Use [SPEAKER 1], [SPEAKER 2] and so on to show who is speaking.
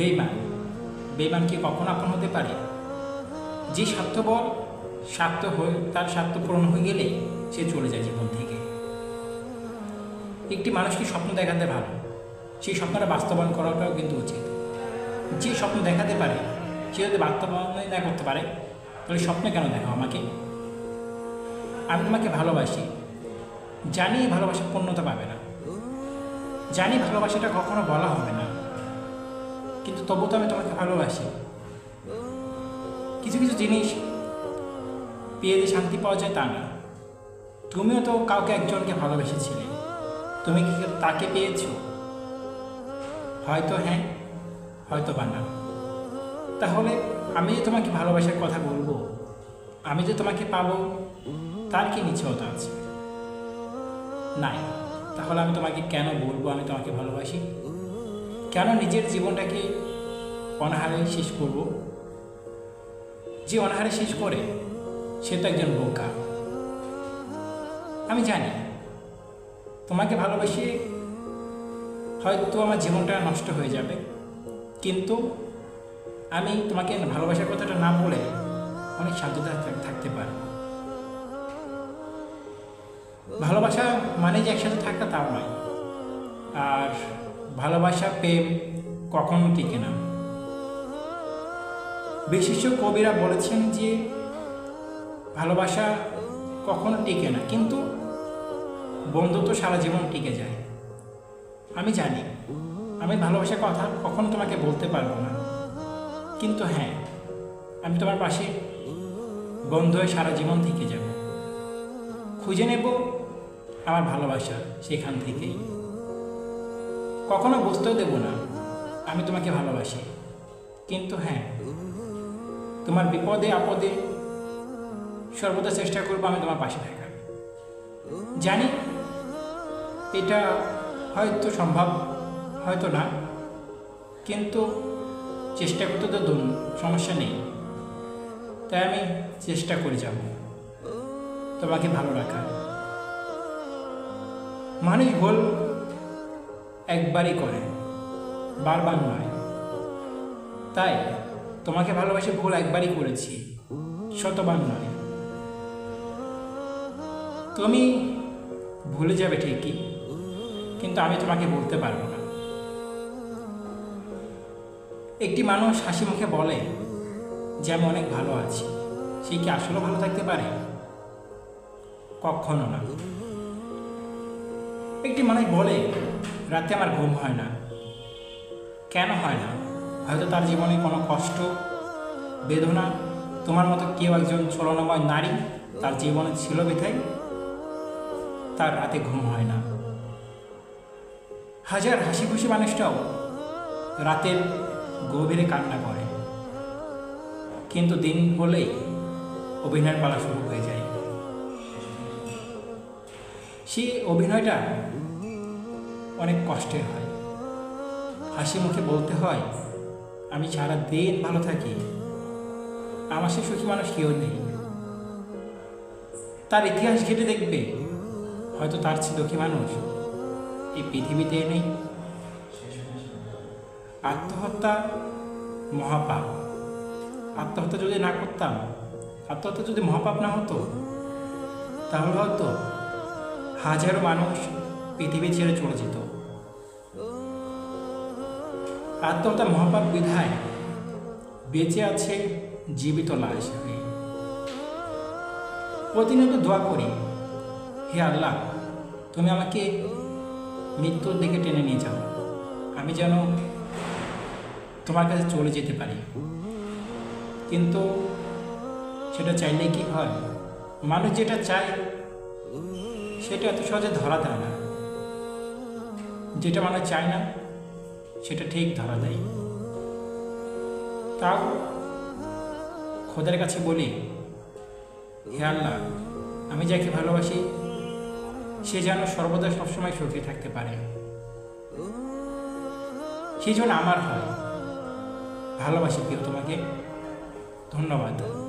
[SPEAKER 1] বেইমান। বেইমান কি কখনো আপন হতে পারে? যে স্বার্থপর, স্বার্থ হয়ে, তার স্বার্থ পূরণ হয়ে গেলে সে চলে যায় জীবন থেকে। একটি মানুষকে স্বপ্ন দেখাতে ভালো সেই স্বপ্নটা বাস্তবায়ন করাটাও কিন্তু উচিত। যে স্বপ্ন দেখাতে পারে, সে যদি বাস্তবায়ন না করতে পারে, তাহলে স্বপ্ন কেন দেখাও আমাকে? আমি তোমাকে ভালোবাসি। জানি ভালোবাসা পূর্ণতা পাবে না। জানি ভালোবাসাটা কখনো বলা হবে না। কিন্তু তবু তো আমি তোমাকে ভালোবাসি। কিছু কিছু জিনিস পেয়ে যে শান্তি পাওয়া যায় তা না তুমিও তো কাউকে একজনকে ভালোবেসেছিলে। তুমি কি তাকে পেয়েছ? হয়তো হ্যাঁ হয়তো বা না। তাহলে আমি যে তোমাকে ভালোবাসার কথা বলব, আমি যে তোমাকে পাবো, তার কি নিশ্চয়তা আছে? নাই। তাহলে আমি তোমাকে কেন বলব আমি তোমাকে ভালোবাসি? কেন নিজের জীবনটাকে অনাহারে শেষ করব। যে অনাহারে শেষ করে, সে তো একজন বোকা। আমি জানি, তোমাকে ভালোবেসে হয়তো আমার জীবনটা নষ্ট হয়ে যাবে, কিন্তু আমি তোমাকে ভালোবাসার কথাটা না বলে অনেক শান্তিতে থাকতে পারব। ভালোবাসা মানে যে একসাথে থাকা তাও নয়। আর ভালোবাসা, প্রেম কখনো টিকে না। বিশিষ্ট কবিরা বলেছেন যে, ভালোবাসা কখনো টিকে না, কিন্তু বন্ধুত্ব সারা জীবন টিকে যায়। আমি জানি, আমি ভালোবাসার কথা কখনো তোমাকে বলতে পারব না। কিন্তু হ্যাঁ আমি তোমার পাশে বন্ধু হয়ে সারা জীবন থেকে যাব। খুঁজে নেব আমার ভালোবাসা সেখান থেকেই। কখনো বুঝতেও দেব না। আমি তোমাকে ভালোবাসি। কিন্তু হ্যাঁ তোমার বিপদে, আপদে সর্বদা চেষ্টা করব আমি তোমার পাশে থাকার জানি এটা হয়তো সম্ভব, হয়তো না, কিন্তু চেষ্টা করতে তো সমস্যা নেই। তাই আমি চেষ্টা করে যাব, তোমাকে ভালো রাখার। মানুষ ভুল একবারই করে, বারবার নয়। তাই তোমাকে ভালোবাসে ভুল একবারই করেছি, শতবার নয়। তুমি ভুলে যাবে ঠিকই, কিন্তু আমি তোমাকে বলতে পারব না। একটি মানুষ হাসি মুখে বলে, যে আমি অনেক ভালো আছি, সে কি আসলেও ভালো থাকতে পারে? কখনো না। একটি মানুষ বলে, রাতে আমার ঘুম হয় না। কেন হয় না? হয়তো তার জীবনে কোনো কষ্ট, বেদনা, তোমার মতো কেউ একজন চলনাময় নারী তার জীবনে ছিল বিধায় তার রাতে ঘুম হয় না। হাজার হাসি খুশি মানুষটাও রাতের গভীরে কান্না করে। কিন্তু দিন হলেই অভিনয়ের পালা শুরু হয়ে যায়। সেই অভিনয়টা অনেক কষ্টের হয়। হাসি মুখে বলতে হয়, আমি সারা দিন ভালো থাকি। আমার সে সুখী মানুষ কেউ নেই। তার ইতিহাস ঘেটে দেখবে, হয়তো তার চেয়ে দুঃখী মানুষ এই পৃথিবীতে নেই। আত্মহত্যা মহাপাপ। আত্মহত্যা যদি না করতাম, আত্মহত্যা যদি মহাপাপ না হতো, তাহলে হয়তো হাজারো মানুষ পৃথিবী ছেড়ে চলে যেত। আত্মহত্যা মহাপাপ বিধায় বেঁচে আছে জীবিত লাশ প্রতিনিয়ত দোয়া করি, হে আল্লাহ, তুমি আমাকে মৃত্যুর দিকে টেনে নিয়ে যাও। আমি যেন তোমার কাছে চলে যেতে পারি। কিন্তু সেটা চাইলে কি হয়? মানুষ যেটা চায় সেটা এত সহজে ধরা দেয় না। যেটা মানুষ চায় না, সেটা ঠিক ধরা দেয়। তাও খোদার কাছে বলি, হে আল্লাহ, আমি যাকে ভালোবাসি, সে যেন সর্বদা সবসময় সুখী থাকতে পারে। সেই জন্য আমার হয়। ভালোবাসি প্রিয় তোমাকে। ধন্যবাদ।